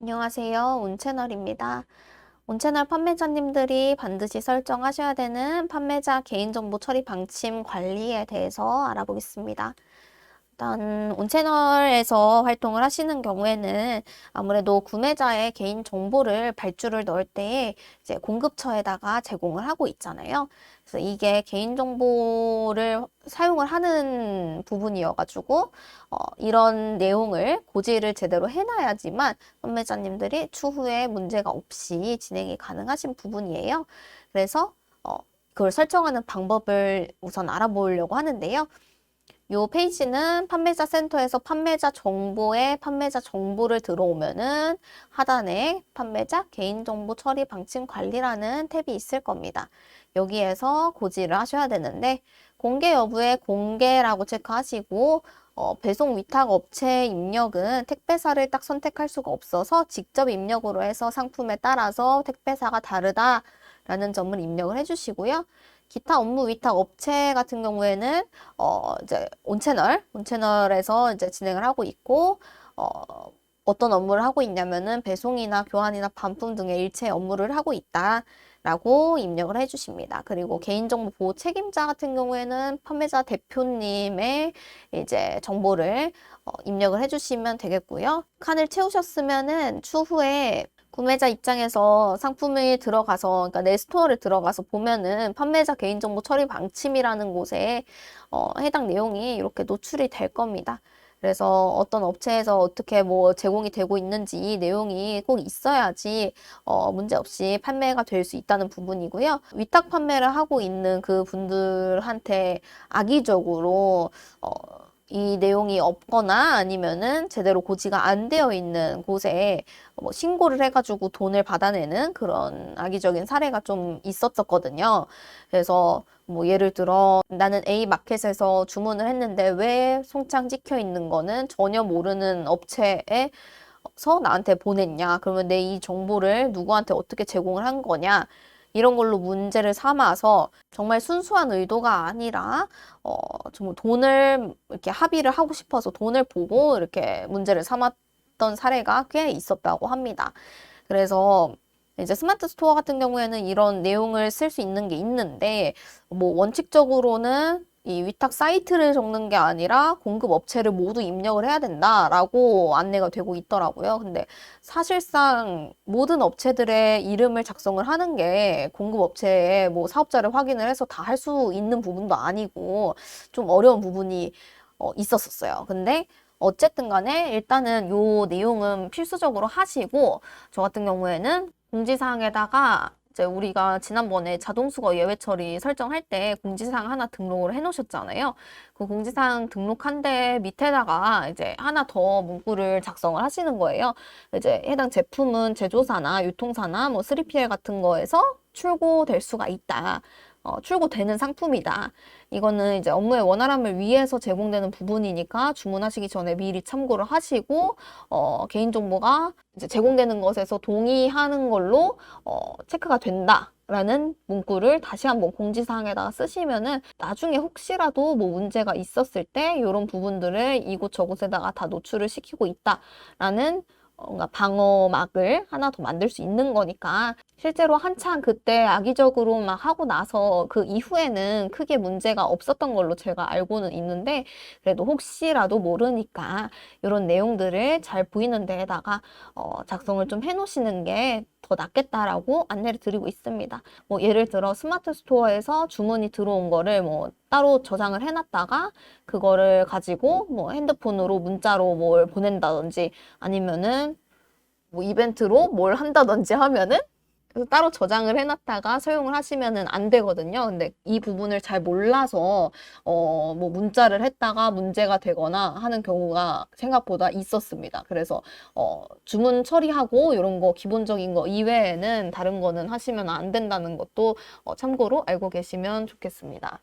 안녕하세요. 온채널입니다. 온채널 판매자님들이 반드시 설정하셔야 되는 판매자 개인정보 처리 방침 관리에 대해서 알아보겠습니다. 일단 온 채널에서 활동을 하시는 경우에는 아무래도 구매자의 개인 정보를 발주를 넣을 때 이제 공급처에다가 제공을 하고 있잖아요. 그래서 이게 개인 정보를 사용을 하는 부분이어가지고 어, 이런 내용을 고지를 제대로 해놔야지만 판매자님들이 추후에 문제가 없이 진행이 가능하신 부분이에요. 그래서 어, 그걸 설정하는 방법을 우선 알아보려고 하는데요. 요 페이지는 판매자 센터에서 판매자 정보에 판매자 정보를 들어오면은 하단에 판매자 개인정보 처리 방침 관리라는 탭이 있을 겁니다. 여기에서 고지를 하셔야 되는데 공개 여부에 공개라고 체크하시고 어, 배송 위탁 업체 입력은 택배사를 딱 선택할 수가 없어서 직접 입력으로 해서 상품에 따라서 택배사가 다르다라는 점을 입력을 해주시고요. 기타 업무 위탁 업체 같은 경우에는 어 이제 온채널 온채널에서 이제 진행을 하고 있고 어 어떤 업무를 하고 있냐면은 배송이나 교환이나 반품 등의 일체 업무를 하고 있다라고 입력을 해주십니다. 그리고 개인정보 보호 책임자 같은 경우에는 판매자 대표님의 이제 정보를 어, 입력을 해주시면 되겠고요. 칸을 채우셨으면은 추후에 구매자 입장에서 상품이 들어가서, 그러니까 내 스토어를 들어가서 보면은 판매자 개인정보 처리 방침이라는 곳에 어, 해당 내용이 이렇게 노출이 될 겁니다. 그래서 어떤 업체에서 어떻게 뭐 제공이 되고 있는지 이 내용이 꼭 있어야지 어, 문제 없이 판매가 될 수 있다는 부분이고요. 위탁 판매를 하고 있는 그 분들한테 악의적으로 어, 이 내용이 없거나 아니면은 제대로 고지가 안 되어 있는 곳에 뭐 신고를 해가지고 돈을 받아내는 그런 악의적인 사례가 좀 있었었거든요. 그래서 뭐 예를 들어 나는 A 마켓에서 주문을 했는데 왜 송창 찍혀 있는 거는 전혀 모르는 업체에 서 나한테 보냈냐? 그러면 내 이 정보를 누구한테 어떻게 제공을 한 거냐? 이런 걸로 문제를 삼아서 정말 순수한 의도가 아니라 어 정말 돈을 이렇게 합의를 하고 싶어서 돈을 보고 이렇게 문제를 삼았던 사례가 꽤 있었다고 합니다. 그래서 이제 스마트 스토어 같은 경우에는 이런 내용을 쓸 수 있는 게 있는데 뭐 원칙적으로는 이 위탁 사이트를 적는 게 아니라 공급 업체를 모두 입력을 해야 된다라고 안내가 되고 있더라고요. 근데 사실상 모든 업체들의 이름을 작성을 하는 게 공급 업체의 뭐 사업자를 확인을 해서 다 할 수 있는 부분도 아니고 좀 어려운 부분이 어, 있었었어요. 근데 어쨌든 간에 일단은 요 내용은 필수적으로 하시고 저 같은 경우에는 공지사항에다가 이제 우리가 지난번에 자동수거 예외 처리 설정할 때 공지사항 하나 등록을 해 놓으셨잖아요. 그 공지사항 등록한 데 밑에다가 이제 하나 더 문구를 작성을 하시는 거예요. 이제 해당 제품은 제조사나 유통사나 뭐 3PL 같은 거에서 출고될 수가 있다. 어, 출고되는 상품이다. 이거는 이제 업무의 원활함을 위해서 제공되는 부분이니까 주문하시기 전에 미리 참고를 하시고 어, 개인정보가 이제 제공되는 것에서 동의하는 걸로 어, 체크가 된다. 라는 문구를 다시 한번 공지사항에다가 쓰시면은 나중에 혹시라도 뭐 문제가 있었을 때 이런 부분들을 이곳 저곳에다가 다 노출을 시키고 있다라는 뭔가 방어막을 하나 더 만들 수 있는 거니까 실제로 한창 그때 악의적으로 막 하고 나서 그 이후에는 크게 문제가 없었던 걸로 제가 알고는 있는데 그래도 혹시라도 모르니까 이런 내용들을 잘 보이는 데에다가 어, 작성을 좀 해놓으시는 게 더 낫겠다라고 안내를 드리고 있습니다. 뭐 예를 들어 스마트 스토어에서 주문이 들어온 거를 뭐 따로 저장을 해놨다가 그거를 가지고 뭐 핸드폰으로 문자로 뭘 보낸다든지 아니면은 뭐 이벤트로 뭘 한다든지 하면은 그래서 따로 저장을 해놨다가 사용을 하시면은 안 되거든요. 근데 이 부분을 잘 몰라서 어 뭐 문자를 했다가 문제가 되거나 하는 경우가 생각보다 있었습니다. 그래서 어 주문 처리하고 이런 거 기본적인 거 이외에는 다른 거는 하시면 안 된다는 것도 어 참고로 알고 계시면 좋겠습니다.